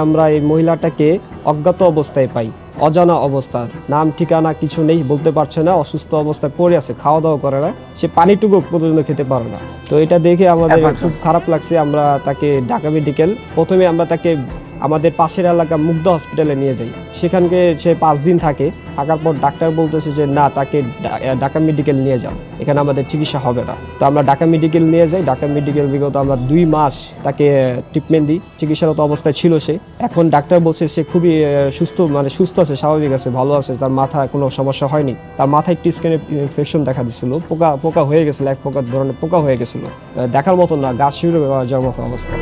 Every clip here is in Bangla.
আমরা এই মহিলাটাকে অজ্ঞাত অবস্থায় পাই অজানা অবস্থার। নাম ঠিকানা কিছু নেই বলতে পারছে না অসুস্থ অবস্থায় পড়ে আছে খাওয়া দাওয়া করে না সে পানিটুকু পর্যন্ত খেতে পারে না। তো এটা দেখে আমাদের খুব খারাপ লাগছে আমরা তাকে ঢাকা মেডিকেল প্রথমে আমরা তাকে আমাদের পাশের এলাকা মুগ্ধ হসপিটালে নিয়ে যাই। সেখানকে সে পাঁচ দিন থাকে। থাকার পর ডাক্তার বলতেছে যে, না, তাকে ঢাকা মেডিকেল নিয়ে যাও। এখানে আমাদের চিকিৎসা হবে না। তো আমরা ঢাকা মেডিকেল নিয়ে যাই। ঢাকা মেডিকেল বিগত আমরা দুই মাস তাকে ট্রিটমেন্ট দিই। চিকিৎসারত অবস্থায় ছিল সে। এখন ডাক্তার বলছে সে খুবই সুস্থ মানে সুস্থ আছে, স্বাভাবিক আছে, ভালো আছে। তার মাথায় কোনো সমস্যা হয়নি। তার মাথায় একটি স্কিনে ইনফেকশন দেখা দিছিল। পোকা পোকা হয়ে গেছিল, এক প্রকার ধরনের পোকা হয়ে গেছিল। দেখার মতো না গাছ শিউরে যাওয়ার মতো অবস্থা।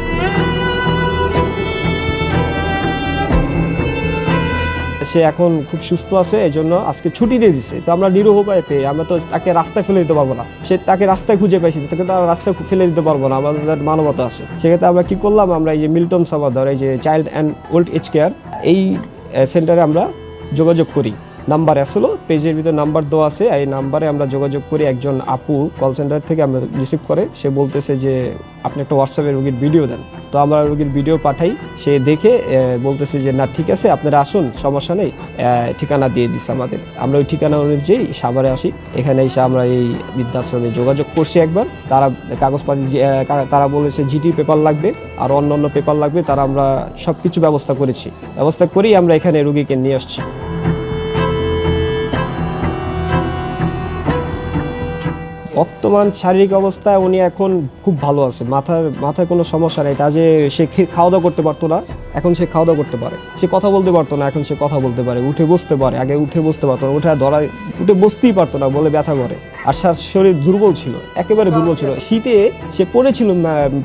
সে এখন খুব সুস্থ আছে এই জন্য আজকে ছুটি দিয়ে দিছে। তো আমরা নিরহ উপায় পেয়ে আমরা তো তাকে রাস্তায় ফেলে দিতে পারব না। সে তাকে রাস্তায় খুঁজে পাইছি তাকে তো রাস্তায় ফেলে দিতে পারব না, আমাদের মানবতা আছে। সেক্ষেত্রে আমরা কি করলাম, আমরা এই যে মিল্টন সামাদার এই যে child and old age care, এই সেন্টারে আমরা যোগাযোগ করি। নাম্বার আসলো, পেজের ভিতরে নাম্বার দেওয়া আছে, এই নাম্বারে আমরা যোগাযোগ করি একজন আপু কল সেন্টার থেকে আমরা রিসিভ করে, সে বলতেছে যে, আপনি একটা হোয়াটসঅ্যাপে রোগীর ভিডিও দেন। তো আমরা রোগীর ভিডিও পাঠাই, সে দেখে বলতেছে যে, না, ঠিক আছে, আপনারা আসুন, সমস্যা নেই। ঠিকানা দিয়ে দিচ্ছে আমাদের। আমরা ওই ঠিকানা অনুযায়ী সাভারে আসি। এখানে এসে আমরা এই বৃদ্ধাশ্রমে যোগাযোগ করছি একবার। তারা কাগজপাতি তারা বলেছে জিটি পেপার লাগবে আর অন্য অন্য পেপার লাগবে। তারা আমরা সব কিছু ব্যবস্থা করেছি। ব্যবস্থা করেই আমরা এখানে রুগীকে নিয়ে আসছি। বর্তমান শারীরিক অবস্থায় উনি এখন খুব ভালো আছে। মাথার মাথায় কোনো সমস্যা নেই। তা যে সে খাওয়া দাওয়া করতে পারতো না এখন সে খাওয়া দাওয়া করতে পারে। সে কথা বলতে পারতো না এখন সে কথা বলতে পারে। উঠে বসতে পারে আগে উঠে বসতে পারতো না উঠে ধরায় উঠে বসতেই পারতো না বলে ব্যথা করে। আর তার শরীর দুর্বল ছিল একেবারে দুর্বল ছিল। শীতে সে পড়েছিল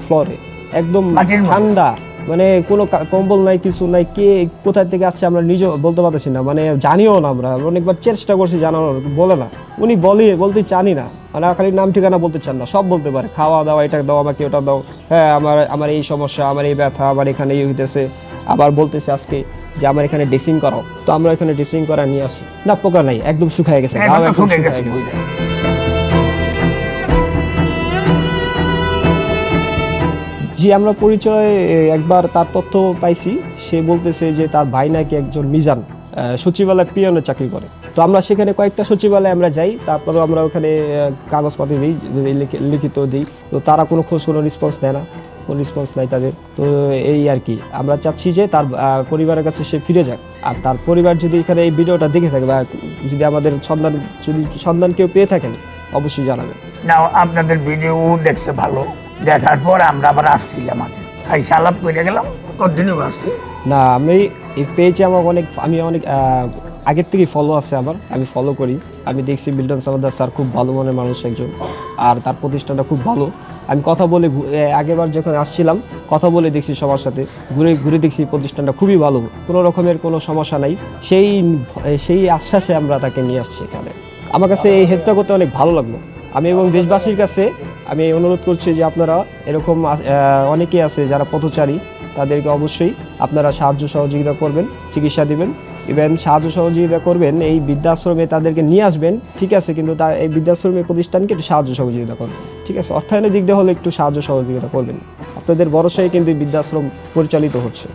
ফ্লোরে একদম ঠান্ডা। মানে কোনো কম্বল নাই কিছু নাই কে কোথায় থেকে আসছে আমরা নিজেও বলতে পারতেছি না। মানে জানিও না আমরা। অনেকবার চেষ্টা করছি জানানোর বলে না। উনি বলে বলতে চানি না। মানে খালি নাম ঠিকানা বলতে চান না সব বলতে পারে। খাওয়া দাওয়া এটা দাও আমাকে ওটা দাও। হ্যাঁ আমার আমার এই সমস্যা আমার এই ব্যথা আমার এখানে এই হইতেছে। আবার বলতেছে আজকে যে আমার এখানে ড্রেসিং করাও। তো আমরা এখানে ড্রেসিং করা নিয়ে আসি। না পোকা নাই একদম শুকায় গেছে। একদম শুকায় গেছে জি আমরা পরিচয় একবার তার তথ্য পাইছি। সে বলতেছে যে তার ভাই নাকি একজন মিজান সচিবালয় পিয়নের চাকরি করে। তো আমরা সেখানে কয়েকটা সচিবালয়ে আমরা যাই তারপরে আমরা ওখানে আহ, কাগজপাতি দিই লিখিত দিই। তো তারা কোনো খোঁজ কোনো রেসপন্স দেয় না। কোনো রেসপন্স নাই তাদের। তো এই আর কি আমরা চাচ্ছি যে তার পরিবারের কাছে সে ফিরে যাক। আর তার পরিবার যদি এখানে এই ভিডিওটা দেখে থাকে বা যদি আমাদের সন্ধান যদি সন্ধান কেউ পেয়ে থাকেন অবশ্যই জানাবেন। না আপনাদের ভিডিও দেখছে ভালো। দেখার পর আমরা আবার আসছিলাম আগে আইসা আলাপ করে গেলাম কতদিনও আসছি? না, আমি এই আমার অনেক আমি অনেক আগের থেকেই ফলো আছে আমার, আমি ফলো করি। আমি দেখছি বিল্টন সামাদার স্যার খুব ভালো মনের মানুষ একজন, আর তার প্রতিষ্ঠানটা খুব ভালো। আমি কথা বলে আগেরবার যখন আসছিলাম, কথা বলে দেখছি সবার সাথে, ঘুরে ঘুরে দেখছি প্রতিষ্ঠানটা খুবই ভালো। কোনো রকমের কোনো সমস্যা নাই। সেই সেই আশ্বাসে আমরা তাকে নিয়ে আসছি এখানে। আমার কাছে এই হেল্পটা করতে অনেক ভালো লাগল। আমি এবং দেশবাসীর কাছে আমি অনুরোধ করছি যে আপনারা এরকম অনেকেই আছে যারা পথচারী, তাদেরকে অবশ্যই আপনারা সাহায্য সহযোগিতা করবেন, চিকিৎসা দিবেন। ইভেন সাহায্য সহযোগিতা করবেন, এই বৃদ্ধাশ্রমে তাদেরকে নিয়ে আসবেন, ঠিক আছে, কিন্তু তা এই বৃদ্ধাশ্রমে প্রতিষ্ঠানকে একটু সাহায্য সহযোগিতা করবেন ঠিক আছে? অর্থায়নের দিক দিয়ে হলে একটু সাহায্য সহযোগিতা করবেন। আপনাদের ভরসায় কিন্তু বৃদ্ধাশ্রম পরিচালিত হচ্ছে।